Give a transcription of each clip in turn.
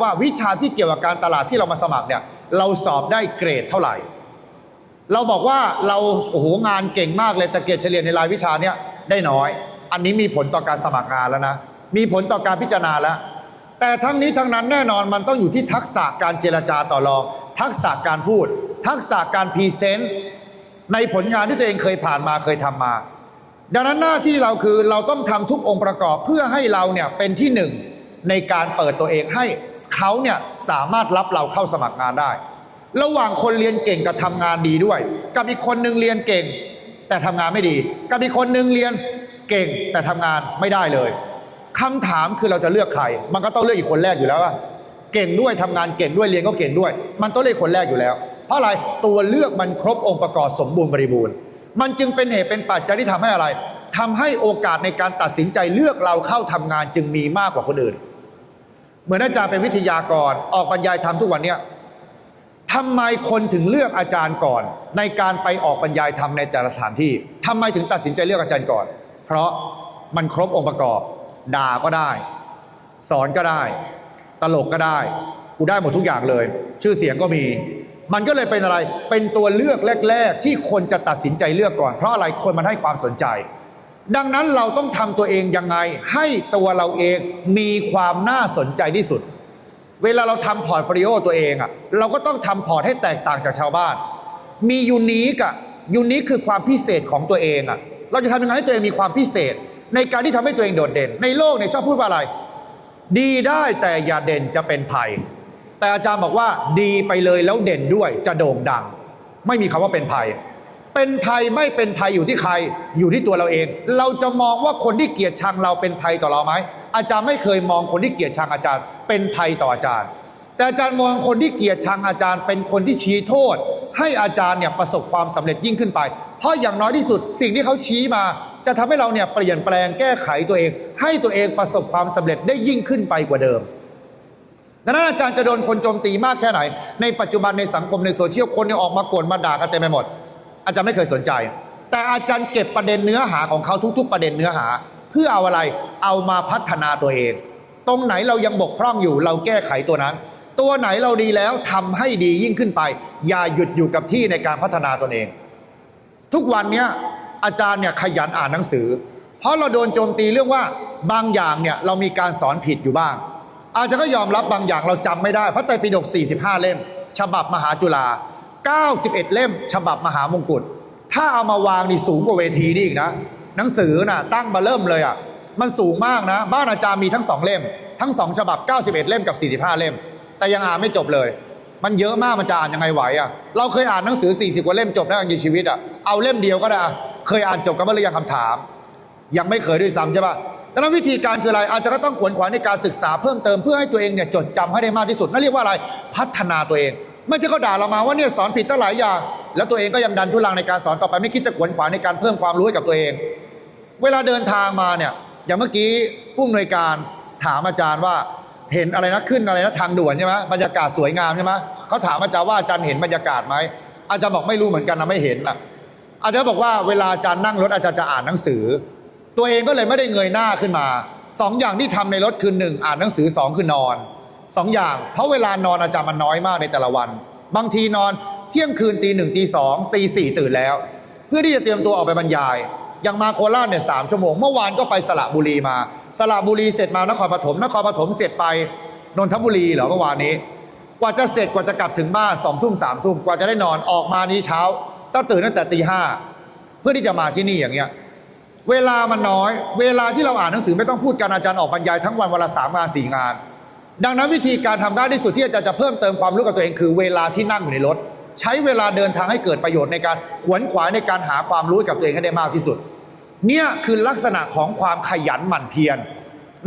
ว่าวิชาที่เกี่ยวกับการตลาดที่เรามาสมัครเนี่ยเราสอบได้เกรดเท่าไหร่ เราบอกว่าเราโอ้โหงานเก่งมากเลยแต่เกรดเฉลี่ยในรายวิชาเนี่ยได้น้อย อันนี้มีผลต่อการสมัครงานแล้วนะมีผลต่อการพิจารณาแล้ว แต่ทั้งนี้ทั้งนั้นแน่นอนมันต้องอยู่ที่ทักษะการเจรจาต่อรอง ทักษะการพูด ทักษะการพรีเซนต์ในผลงานที่ตัวเองเคยผ่านมาเคยทำมา ดังนั้นหน้าที่เราคือเราต้องทำทุกองค์ประกอบเพื่อให้เราเนี่ยเป็นที่หนึ่ง ในการเปิดตัวเองให้เขาเนี่ยสามารถรับเราเข้าสมัครงานได้ ระหว่างคนเรียนเก่งกับทำงานดีด้วย กับอีกคนหนึ่งเรียนเก่ง แต่ทำงานไม่ดี กับอีกคนหนึ่งเรียนเก่งแต่ทำงานไม่ได้เลยคำถามคือเราจะเลือกใคร มันก็ต้องเลือกอีกคนแรกอยู่แล้วว่าเก่งด้วยทำงานเก่งด้วยเรียนก็เก่งด้วย มันต้องเลือกคนแรกอยู่แล้ว เพราะอะไรตัวเลือกมันครบองค์ประกอบสมบูรณ์บริบูรณ์ มันจึงเป็นเหตุเป็นปัจจัยที่ทำให้อะไรทำให้โอกาสในการตัดสินใจเลือกเราเข้าทำงานจึงมีมากกว่าคนอื่น เหมือนอาจารย์เป็นวิทยากรออกบรรยายธรรมทุกวันเนี้ยทำไมคนถึงเลือกอาจารย์ก่อน ในการไปออกบรรยายธรรมในแต่ละสถานที่ทำไมถึงตัดสินใจเลือกอาจารย์ก่อน เพราะมันครบองค์ประกอบ ด่าก็ได้ สอนก็ได้ ตลกก็ได้กูได้หมดทุกอย่างเลย ชื่อเสียงก็มี มันก็เลยเป็นอะไรเป็นตัวเลือกแรก ๆ ที่คนจะตัดสินใจเลือกก่อน เพราะอะไรคนมันให้ความสนใจ ดังนั้นเราต้องทำตัวเองยังไง ให้ตัวเราเองมีความน่าสนใจที่สุด เวลาเราทำพอร์ตโฟลิโอตัวเองอะเราก็ต้องทำพอร์ตให้แตกต่างจากชาวบ้าน มียูนิคอะยูนิคคือความพิเศษของตัวเองอะเราจะทำยังไงให้ตัวเองมีความพิเศษ ในการที่ทำให้ตัวเองโดดเด่น ในโลกเนี่ยชอบพูดว่าอะไร ดีได้แต่อย่าเด่นจะเป็นภัย แต่อาจารย์บอกว่าดีไปเลยแล้วเด่นด้วยจะโด่งดัง ไม่มีคำว่าเป็นภัย เป็นภัยไม่เป็นภัยอยู่ที่ใคร อยู่ที่ตัวเราเอง เราจะมองว่าคนที่เกลียดชังเราเป็นภัยต่อเราไหมอาจารย์ไม่เคยมองคนที่เกลียดชังอาจารย์ เป็นภัยต่ออาจารย์ แต่อาจารย์มองคนที่เกลียดชังอาจารย์ เป็นคนที่ชี้โทษ ให้อาจารย์เนี่ยประสบความสำเร็จยิ่งขึ้นไป เพราะอย่างน้อยที่สุดสิ่งที่เขาชี้มา จะทำให้เราเนี่ยเปลี่ยนแปลงแก้ไขตัวเอง ให้ตัวเองประสบความสำเร็จได้ยิ่งขึ้นไปกว่าเดิมดังนั้นอาจารย์จะโดนคนโจมตีมากแค่ไหน ในปัจจุบันในสังคมในโซเชียลคนเนี่ยออกมากวนมาด่ากันเต็มไปหมด อาจารย์ไม่เคยสนใจ แต่อาจารย์เก็บประเด็นเนื้อหาของเขาทุก ๆ ประเด็นเนื้อหา เพื่อเอาอะไรเอามาพัฒนาตัวเอง ตรงไหนเรายังบกพร่องอยู่ เราแก้ไขตัวนั้น ตัวไหนเราดีแล้วทำให้ดียิ่งขึ้นไป อย่าหยุดอยู่กับที่ในการพัฒนาตนเอง ทุกวันเนี้ยอาจารย์เนี่ยขยันอ่านหนังสือ เพราะเราโดนโจมตีเรื่องว่าบางอย่างเนี่ยเรามีการสอนผิดอยู่บ้าง อาจจะก็ยอมรับบางอย่างเราจำไม่ได้พระไตรปิฎก45 เล่ม ฉบับมหาจุฬา 91 เล่ม ฉบับมหามงกุฎ ถ้าเอามาวางนี่สูงกว่าเวทีนี่อีกนะ หนังสือน่ะตั้งมาเริ่มเลยอะ มันสูงมากนะ บ้านอาจารย์มีทั้งสองเล่ม ทั้งสองฉบับ 91 เล่มกับ 45 เล่ม แต่ยังอ่านไม่จบเลย มันเยอะมากมันจะอ่านยังไงไหวอะ เราเคยอ่านหนังสือ 40 กว่าเล่มจบได้ในชีวิตอะ เอาเล่มเดียวก็ได้ เคยอ่านจบกันบ้างหรือยังคำถาม ยังไม่เคยด้วยซ้ำใช่ปะดังนั้นวิธีการคืออะไรอาจจะก็ต้องขวนขวายในการศึกษาเพิ่มเติมเพื่อให้ตัวเองเนี่ยจดจำให้ได้มากที่สุดนั่นเรียกว่าอะไรพัฒนาตัวเอง ไม่ใช่เขาด่าเรามาว่าเนี่ยสอนผิดตั้งหลายอย่าง แล้วตัวเองก็ยังดันทุลังในการสอนต่อไปไม่คิดจะขวนขวายในการเพิ่มความรู้ให้กับตัวเอง เวลาเดินทางมาเนี่ยอย่างเมื่อกี้ผู้อำนวยการถามอาจารย์ว่าเห็นอะไรนะขึ้นอะไรนะทางด่วนใช่ไหมบรรยากาศสวยงามใช่ไหมเขาถามอาจารย์ว่าอาจารย์เห็นบรรยากาศไหมอาจารย์บอกไม่รู้เหมือนกันนะไม่เห็นอะอาจารย์บอกว่าเวลาอาจารย์นั่งรถอาจารย์จะอ่านหนังสือ ตัวเองก็เลยไม่ได้เงยหน้าขึ้นมาสองอย่างที่ทำในรถคือหนึ่งอ่านหนังสือสองคือนอน สองอย่าง เพราะเวลานอนอาจารย์มันน้อยมากในแต่ละวัน บางทีนอนเที่ยงคืนตีหนึ่งตีสองตีสี่ตื่นแล้ว เพื่อที่จะเตรียมตัวออกไปบรรยายอย่างมาโคราชเนี่ยสามชั่วโมง เมื่อวานก็ไปสระบุรีมา สระบุรีเสร็จมานครปฐมนครปฐมเสร็จไปนนทบุรีเหรอเมื่อวานนี้ กว่าจะเสร็จกว่าจะกลับถึงบ้านสองทุ่มสามทุ่มกว่าจะได้นอนออกมานี้เช้าต้องตื่นตั้งแต่ตีห้าเพื่อที่จะมาที่นี่อย่างเงี้ยเวลามันน้อย เวลาที่เราอ่านหนังสือไม่ต้องพูดการอาจารย์ออกบรรยายทั้งวันวันละสามงานสี่งาน ดังนั้นวิธีการทำได้ที่สุดที่อาจารย์จะเพิ่มเติมความรู้กับตัวเองคือเวลาที่นั่งอยู่ในรถ ใช้เวลาเดินทางให้เกิดประโยชน์ในการขวนขวายในการหาความรู้กับตัวเองให้ได้มากที่สุด เนี่ยคือลักษณะของความขยันหมั่นเพียร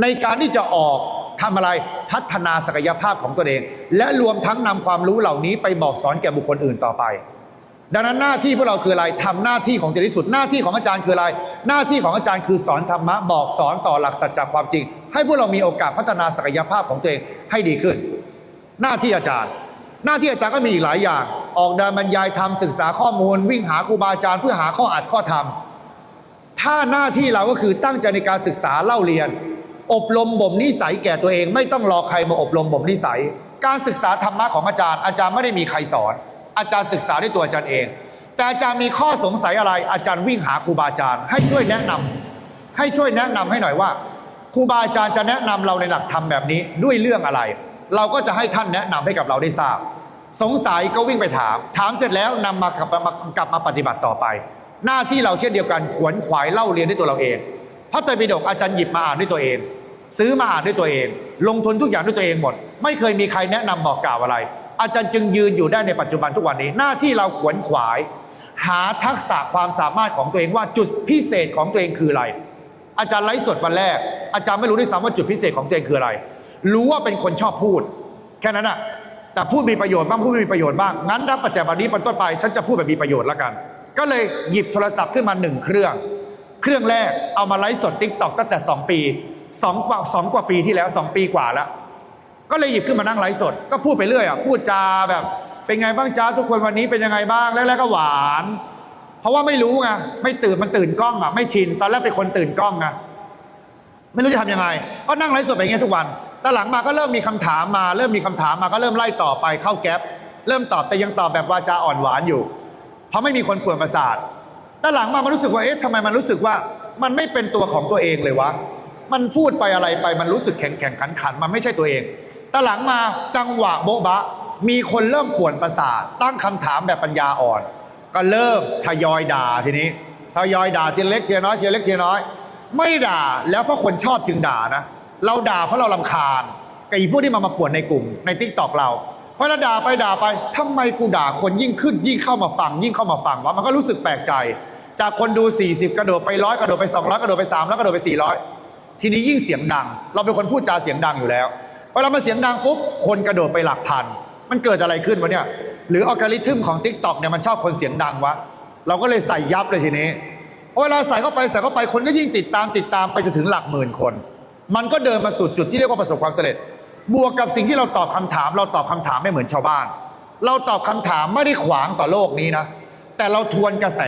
ในการที่จะออกทำอะไรพัฒนาศักยภาพของตัวเอง และรวมทั้งนำความรู้เหล่านี้ไปบอกสอนแก่บุคคลอื่นต่อไป ดังนั้นหน้าที่พวกเราคืออะไรทำหน้าที่ของเองที่สุดหน้าที่ของอาจารย์คืออะไร หน้าที่ของอาจารย์คือสอนธรรมะบอกสอนต่อหลักสัจจความจริง ให้พวกเรามีโอกาสพัฒนาศักยภาพของตัวเองให้ดีขึ้น หน้าที่อาจารย์ หน้าที่อาจารย์ก็มีอีกหลายอย่าง ออกเดินบรรยายธรรมศึกษาข้อมูล วิ่งหาครูบาอาจารย์เพื่อหาข้ออัดข้อธรรมถ้าหน้าที่เราก็คือตั้งใจในการศึกษาเล่าเรียน อบรมบ่มนิสัยแก่ตัวเอง ไม่ต้องรอใครมาอบรมบ่มนิสัย การศึกษาธรรมะของอาจารย์ อาจารย์ไม่ได้มีใครสอน อาจารย์ศึกษาด้วยตัวอาจารย์เอง แต่อาจารย์มีข้อสงสัยอะไร อาจารย์วิ่งหาครูบาอาจารย์ ให้ช่วยแนะนำให้ช่วยแนะนำให้หน่อยว่าครูบาอาจารย์จะแนะนำเราในหลักธรรมแบบนี้ด้วยเรื่องอะไร เราก็จะให้ท่านแนะนำให้กับเราได้ทราบ สงสัยก็วิ่งไปถาม ถามเสร็จแล้วนำมากลับมากลับมาปฏิบัติต่อไป หน้าที่เราเช่นเดียวกันขวนขวายเล่าเรียนด้วยตัวเราเองพระไตรปิฎกอาจารย์หยิบมาอ่านด้วยตัวเอง ซื้อมาอ่านด้วยตัวเอง ลงทุนทุกอย่างด้วยตัวเองหมด ไม่เคยมีใครแนะนำบอกกล่าวอะไร อาจารย์จึงยืนอยู่ได้ในปัจจุบันทุกวันนี้ หน้าที่เราขวนขวาย หาทักษะความสามารถของตัวเองว่าจุดพิเศษของตัวเองคืออะไร อาจารย์ไลฟ์สดวันแรก อาจารย์ไม่รู้ด้วยซ้ำว่าจุดพิเศษของตัวเองคืออะไร รู้ว่าเป็นคนชอบพูด แค่นั้นอะแต่พูดมีประโยชน์บ้างพูดไม่มีประโยชน์บ้างงั้นรับปัจจัยวันนี้เป็นต้นไป ฉันจะพูดแบบมีประโยชน์แล้วกัน ก็เลยหยิบโทรศัพท์ขึ้นมาหนึ่งเครื่อง เครื่องแรกเอามาไลฟ์สดทิกตอกตั้งแต่ 2 ปีสองกว่าสองกว่าปีที่แล้ว 2 ปีกว่าแล้ว ก็เลยหยิบขึ้นมานั่งไลฟ์สด ก็พูดไปเรื่อยอะพูดจาแบบ เป็นไงบ้างจ้าทุกคนวันนี้เป็นยังไงบ้างแล้วๆก็หวาน เพราะว่าไม่รู้ไงไม่ตื่นมันตื่นกล้องอะไม่ชินตอนแรกเป็นคนตื่นกล้องไงไม่รู้จะทำยังไง ก็นั่งไลฟ์สดไปอย่างเงี้ยทุกวันแต่หลังมาก็เริ่มมีคำถามมา เริ่มมีคำถามมาก็เริ่มไล่ต่อไปเข้าแก๊ปเริ่มตอบแต่ยังตอบแบบวาจาอ่อนหวานอยู่ เพราะไม่มีคนป่วนประสาทแต่หลังมามันรู้สึกว่าเอ๊ะทำไมมันรู้สึกว่ามันไม่เป็นตัวของตัวเองเลยวะมันพูดไปอะไรไปมันรู้สึกแข็งแข็งขันขันมันไม่ใช่ตัวเอง แต่หลังมาจังหวะโบ๊ะบะ มีคนเริ่มป่วนประสาท ตั้งคำถามแบบปัญญาอ่อน ก็เริ่มทยอยด่าทีนี้ทยอยด่าทีเล็กทีน้อยทีเล็กทีน้อย ไม่ด่าแล้วเพราะคนชอบจึงด่านะ เราด่าเพราะเราลำคาญกับอีพวกที่มามาป่วนในกลุ่มในทิกตอกเราเพราะเราด่าไปด่าไปทำไมกูด่าคนยิ่งขึ้น ยิ่งเข้ามาฟัง ยิ่งเข้ามาฟังวะมันก็รู้สึกแปลกใจ จากคนดู 40 กระโดดไปร้อยกระโดดไป 200 กระโดดไป3แล้วกระโดดไป 400 ทีนี้ยิ่งเสียงดัง เราเป็นคนพูดจาเสียงดังอยู่แล้ว พอเรามาเสียงดังปุ๊บคนกระโดดไปหลักพัน มันเกิดอะไรขึ้นวะเนี่ย หรืออัลกอริทึมของ t ิ k t o k เนี่ยมันชอบคนเสียงดังวะ เราก็เลยใส่ยับเลยทีนี้พอเวลาใส่เข้าไปใส่เข้าไปคนก็ยิ่งติดตามติดตามไปจนถึงหลักหมื่นคน มันก็เดินมาสู่จุดที่เรียกว่าประสบความสำเร็จ บวกกับสิ่งที่เราตอบคำถาม เราตอบคำถามไม่เหมือนชาวบ้าน เราตอบคำถามไม่ได้ขวางต่อโลกนี้นะ แต่เราทวนกระแส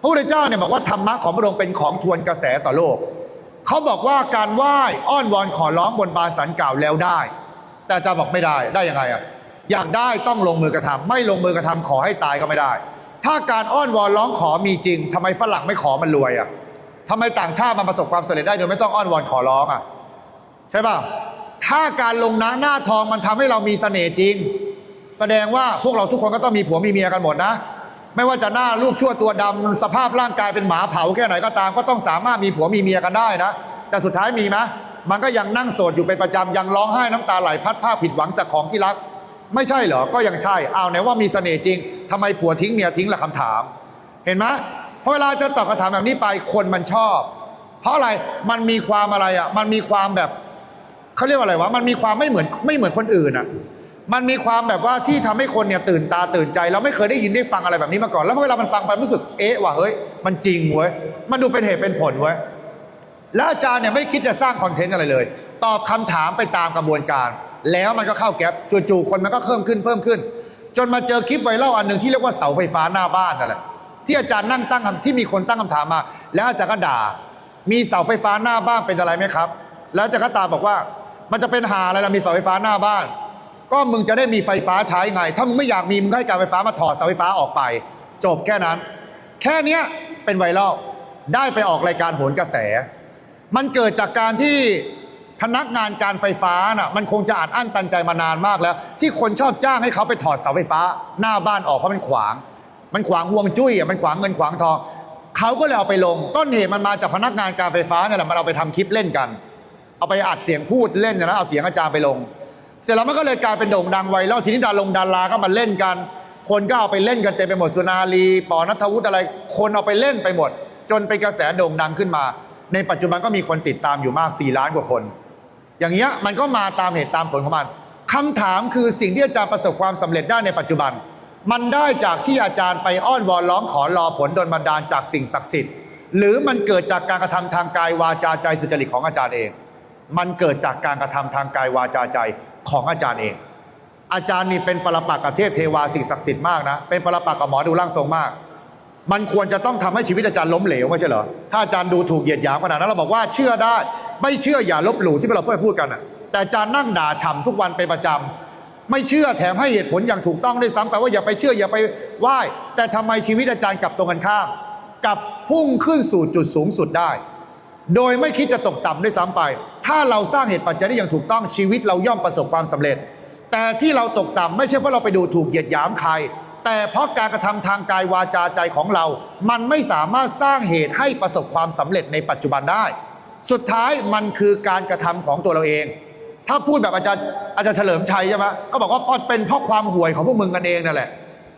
พระพุทธเจ้าเนี่ยบอกว่าธรรมะของพระองค์เป็นของทวนกระแสต่อโลก เขาบอกว่าการไหว้อ้อนวอนขอร้องบนบานสันกล่าวแล้วได้ แต่อาจารย์บอกไม่ได้ได้ยังไงอะอยากได้ต้องลงมือกระทำไม่ลงมือกระทำขอให้ตายก็ไม่ได้ ถ้าการอ้อนวอนร้องขอมีจริงทำไมฝรั่งไม่ขอมันรวยอะทำไมต่างชาติมันประสบความสำเร็จได้โดยไม่ต้องอ้อนวอนขอร้องอะใช่ป่ะถ้าการลงน้าหน้าทองมันทำให้เรามีเสน่ห์จริง แสดงว่าพวกเราทุกคนก็ต้องมีผัวมีเมียกันหมดนะ ไม่ว่าจะหน้ารูปชั่วตัวดำสภาพร่างกายเป็นหมาเผาแค่ไหนก็ตามก็ต้องสามารถมีผัวมีเมียกันได้นะ แต่สุดท้ายมีไหมมันก็ยังนั่งโสดอยู่เป็นประจำยังร้องไห้น้ำตาไหลพัดผ้าผิดหวังจากของที่รัก ไม่ใช่เหรอก็ยังใช่เอาไหนว่ามีเสน่ห์จริงทำไมผัวทิ้งเมียทิ้งละคำถาม เห็นไหมพอเวลาจะตอบคำถามแบบนี้ไปคนมันชอบ เพราะอะไรมันมีความอะไรอะมันมีความแบบเขาเรียกว่าอะไรวะมันมีความไม่เหมือนไม่เหมือนคนอื่นอะ มันมีความแบบว่าที่ทำให้คนเนี่ยตื่นตาตื่นใจ เราไม่เคยได้ยินได้ฟังอะไรแบบนี้มาก่อน แล้วพอเวลามันฟังไปรู้สึกเอ๊ะว่ะเฮ้ยมันจริงเว้ยมันดูเป็นเหตุเป็นผลเว้ยแล้วอาจารย์เนี่ยไม่คิดจะสร้างคอนเทนต์อะไรเลย ตอบคำถามไปตามกระบวนการ แล้วมันก็เข้าแก๊ปจู่ๆคนมันก็เพิ่มขึ้นเพิ่มขึ้น จนมาเจอคลิปไวรัลอันหนึ่งที่เรียกว่าเสาไฟฟ้าหน้าบ้านนั่นแหละที่อาจารย์นั่งตั้งคำที่มีคนตั้งคำถามมา แล้วอาจารย์ก็ด่า มีเสาไฟฟ้าหน้าบ้านเป็นอะไรไหมครับ แล้วอาจารย์ก็ตาบอกว่า มันจะเป็นหาอะไรล่ะมีเสาไฟฟ้าหน้าบ้าน ก็มึงจะได้มีไฟฟ้าใช้ไง ถ้ามึงไม่อยากมีมึงให้การไฟฟ้ามาถอดเสาไฟฟ้าออกไป จบแค่นั้น แค่เนี้ยเป็นไวรัลได้ไปออกรายการโหนกระแส มันเกิดจากการที่พนักงานการไฟฟ้าน่ะมันคงจะอัดอั้นตันใจมานานมากแล้ว ที่คนชอบจ้างให้เขาไปถอดเสาไฟฟ้า หน้าบ้านออกเพราะมันขวาง มันขวางห่วงจุ้ยอะมันขวางเงินขวางทองเขาก็เลยเอาไปลง ต้นเหตุมันมาจากพนักงานการไฟฟ้าเนี่ยแหละมันเอาไปทำคลิปเล่นกัน เอาไปอัดเสียงพูดเล่นนะเอาเสียงอาจารย์ไปลง เสร็จแล้วมันก็เลยกลายเป็นโด่งดังไวรัลทีนี้ดาลงดาราก็มาเล่นกัน คนก็เอาไปเล่นกันเต็มไปหมดสุนารีปอนัทวุฒิอะไร คนเอาไปเล่นไปหมด จนเป็นกระแสโด่งดังขึ้นมา ในปัจจุบันก็มีคนติดตามอยู่มาก 4 ล้านกว่าคน อย่างเงี้ยมันก็มาตามเหตุตามผลของมันคำถามคือสิ่งที่อาจารย์ประสบความสำเร็จได้ในปัจจุบัน มันได้จากที่อาจารย์ไปอ้อนวอนร้องขอรอผลดลบันดาลจากสิ่งศักดิ์สิทธิ์ หรือมันเกิดจากการกระทำทางกายวาจาใจสุจริตของอาจารย์เอง มันเกิดจากการกระทำทางกายวาจาใจของอาจารย์เอง อาจารย์นี่เป็นปรปักษ์กับเทพเทวาสิ่งศักดิ์สิทธิ์มากนะ เป็นปรปักษ์กับหมอดูร่างทรงมาก มันควรจะต้องทำให้ชีวิตอาจารย์ล้มเหลวไม่ใช่เหรอ ถ้าอาจารย์ดูถูกเหยียดหยามขนาดนั้นเราบอกว่าเชื่อได้ ไม่เชื่ออย่าลบหลู่ที่เราเพื่อพูดกันอะแต่อาจารย์นั่งด่าฉ่ำทุกวันเป็นประจำไม่เชื่อแถมให้เหตุผลอย่างถูกต้องได้วยซ้ำไปว่าอย่าไปเชื่ออย่าไปไหว้ แต่ทำไมชีวิตอาจารย์กลับตรงกันข้ามกลับพุ่งขึ้นสู่จุดสูงสุดได้ โดยไม่คิดจะตกต่ำด้วยซ้ำไป ถ้าเราสร้างเหตุปัจจัยได้อย่างถูกต้องชีวิตเราย่อมประสบความสำเร็จ แต่ที่เราตกต่ำไม่ใช่เพราะเราไปดูถูกเหยียดหยามใคร แต่เพราะการกระทำทางกายวาจาใจของเรา มันไม่สามารถสร้างเหตุให้ประสบความสำเร็จในปัจจุบันได้ สุดท้ายมันคือการกระทำของตัวเราเอง ถ้าพูดแบบอาจารย์อาจารย์เฉลิมชัยใช่ไหมก็บอกว่าเป็นเพราะความห่วยของพวกมึงกันเองนั่นแหละ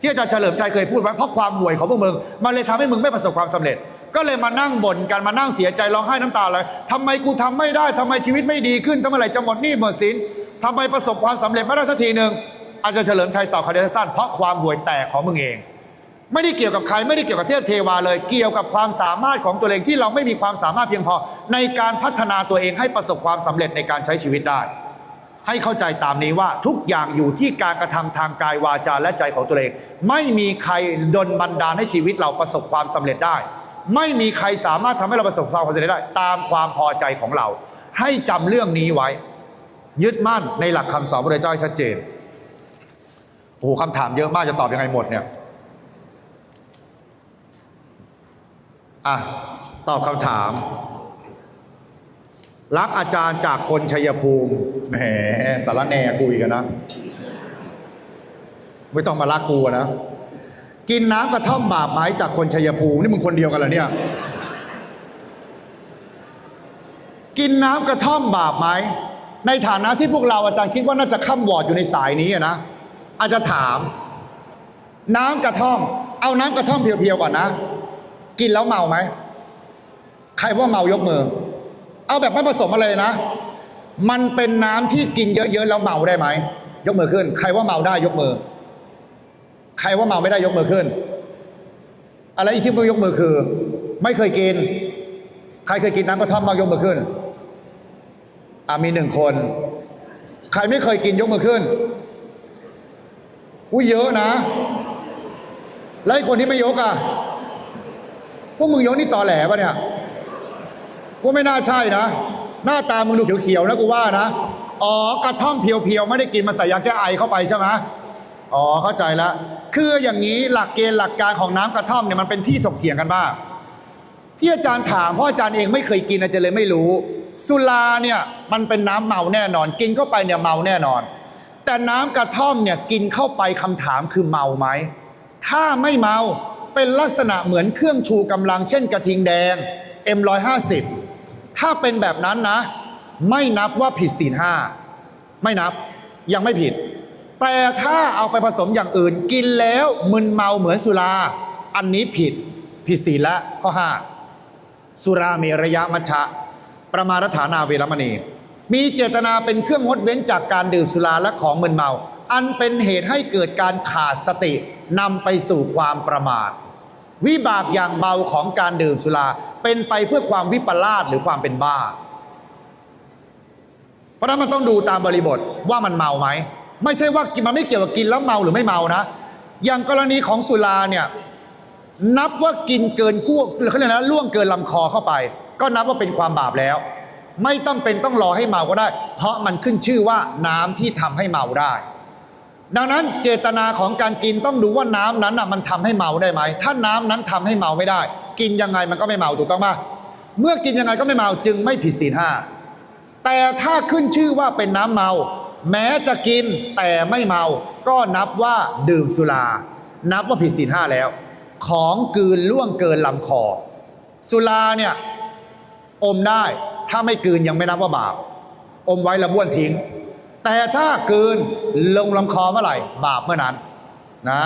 ที่อาจารย์เฉลิมชัยเคยพูดไว้เพราะความห่วยของพวกมึง มันเลยทำให้มึงไม่ประสบความสำเร็จ ก็เลยมานั่งบ่นกันมานั่งเสียใจร้องไห้น้ำตาเลยทำไมกูทำไม่ได้ทำไมชีวิตไม่ดีขึ้นทำไมเมื่อไรจะหมดหนี้หมดสินทำไมประสบความสำเร็จไม่ได้สักทีหนึ่งอาจารย์เฉลิมชัยตอบคำเดีสั้นเพราะความห่วยแตกของมึงเอง ไม่ได้เกี่ยวกับใครไม่ได้เกี่ยวกับเทพเทวาเลย เกี่ยวกับความสามารถของตัวเองที่เราไม่มีความสามารถเพียงพอ ในการพัฒนาตัวเองให้ประสบความสำเร็จในการใช้ชีวิตได้ ให้เข้าใจตามนี้ว่าทุกอย่างอยู่ที่การกระทำทางกายวาจาและใจของตัวเอง ไม่มีใครดลบันดาลให้ชีวิตเราประสบความสำเร็จได้ ไม่มีใครสามารถทำให้เราประสบความสำเร็จได้ ตามความพอใจของเรา ให้จำเรื่องนี้ไว้ ยึดมั่นในหลักคำสอนพระเจ้าให้ชัดเจนโอ้โหคำถามเยอะมากจะตอบยังไงหมดเนี่ยอะตอบคำถาม รักอาจารย์จากคนชัยภูมิแหมสารแน่กุยกันนะ ไม่ต้องมารักกูนะ กินน้ำกระท่อมบาปไหมจากคนชัยภูมินี่มึงคนเดียวกันเหรอเนี่ย กินน้ำกระท่อมบาปไหมในฐานะที่พวกเราอาจารย์คิดว่าน่าจะข้ามวอร์ดอยู่ในสายนี้นะ อาจจะถาม น้ำกระท่อม เอาน้ำกระท่อมเพียวๆก่อนนะ กินแล้วเมาไหมใครว่าเมายกมือ เอาแบบไม่ผสมอะไรนะ มันเป็นน้ำที่กินเยอะๆแล้วเมาได้ไหมยกมือขึ้น ใครว่าเมาได้ยกมือ ครว่าเมาไม่ได้ยกมือขึ้น อะไรอีกที่ไม่ยกมือคือ ไม่เคยกิน ใครเคยกินน้ำกระท่อมบ้างยกมือขึ้นอ่ามีหนึ่งคน ใครไม่เคยกินยกมือขึ้นอุ้ยเยอะนะแล้วไอ้คนที่ไม่ยกอะพวกมึงยกนี่ตอแหลปะเนี่ยกูไม่น่าใช่นะ หน้าตามึงดูเขียวๆนะกูว่านะ อ๋อกระท่อมเพียวๆ ไม่ได้กินมาใส่ยาแก้ไอเข้าไปใช่ไหม อ๋อเข้าใจแล้วคืออย่างนี้หลักเกณฑ์หลักการของน้ำกระท่อมเนี่ยมันเป็นที่ถกเถียงกันบ้างที่อาจารย์ถามเพราะอาจารย์เองไม่เคยกินอาจารย์เลยไม่รู้ สุราเนี่ยมันเป็นน้ำเมาแน่นอน กินเข้าไปเนี่ยเมาแน่นอน แต่น้ำกระท่อมเนี่ยกินเข้าไปคำถามคือเมาไหมถ้าไม่เมาเป็นลักษณะเหมือนเครื่องชูกำลังเช่นกระทิงแดง M150 ถ้าเป็นแบบนั้นนะ ไม่นับว่าผิดศีลห้าไม่นับยังไม่ผิด แต่ถ้าเอาไปผสมอย่างอื่น กินแล้วมึนเมาเหมือนสุรา อันนี้ผิดผิดศีลละข้อห้าสุราเมระยะมัชชะประมาทฐานาเวรมณี มีเจตนาเป็นเครื่องงดเว้นจากการดื่มสุราและของมึนเมา อันเป็นเหตุให้เกิดการขาดสตินำไปสู่ความประมาท วิบากอย่างเบาของการดื่มสุรา เป็นไปเพื่อความวิปลาสหรือความเป็นบ้า เพราะฉะนั้นมันต้องดูตามบริบทว่ามันเมาไหม ไม่ใช่ว่ามันไม่เกี่ยวกับกินแล้วเมาหรือไม่เมานะ อย่างกรณีของสุราเนี่ยนับว่ากินเกินกู้เขาเรียกนะล่วงเกินลำคอเข้าไป ก็นับว่าเป็นความบาปแล้ว ไม่ต้องเป็นต้องรอให้เมาก็ได้ เพราะมันขึ้นชื่อว่าน้ำที่ทำให้เมาได้ ดังนั้นเจตนาของการกินต้องดูว่าน้ำนั้นน่ะมันทำให้เมาได้ไหม ถ้าน้ำนั้นทำให้เมาไม่ได้ กินยังไงมันก็ไม่เมาถูกต้องปะเมื่อกินยังไงก็ไม่เมาจึงไม่ผิดศีลห้าแต่ถ้าขึ้นชื่อว่าเป็นน้ำเมา แม้จะกินแต่ไม่เมา ก็นับว่าดื่มสุรา นับว่าผิดศีลห้าแล้ว ของกืนล่วงเกินลำคอ สุราเนี่ย อมได้ถ้าไม่กืนยังไม่นับว่าบาป อมไว้ล้วบ้วนทิ้ง แต่ถ้ากืนลงลำคอเมื่อไหร่ บาปเมื่อนั้นนะ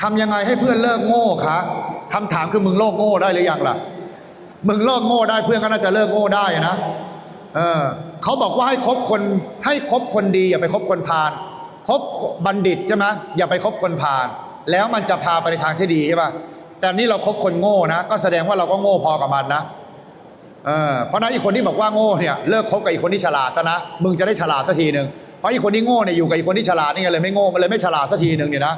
ทำยังไงให้เพื่อนเลิกโง่คะคำถามคือมึงโลกโง่ได้หรือยังล่ะ มึงเลิกโง่ได้เพื่อนก็น่าจะเลิกโง่ได้นะ เออเขาบอกว่าให้คบคนให้คบคนดี อย่าไปคบคนพาลคบบัณฑิตใช่ไหมอย่าไปคบคนพาลแล้วมันจะพาไปในทางที่ดีใช่ป่ะแต่นี่เราคบคนโง่นะ ก็แสดงว่าเราก็โง่พอกับมันนะเออเพราะนั้นอีกคนที่บอกว่าโง่เนี่ยเลิกคบกับอีกคนที่ฉลาดซะนะมึงจะได้ฉลาดสักทีหนึ่งเพราะอีกคนที่โง่เนี่ยอยู่กับอีกคนที่ฉลาดนี่ไงเลยไม่โง่เลยไม่ฉลาดสักทีหนึ่งเนี่ยนะ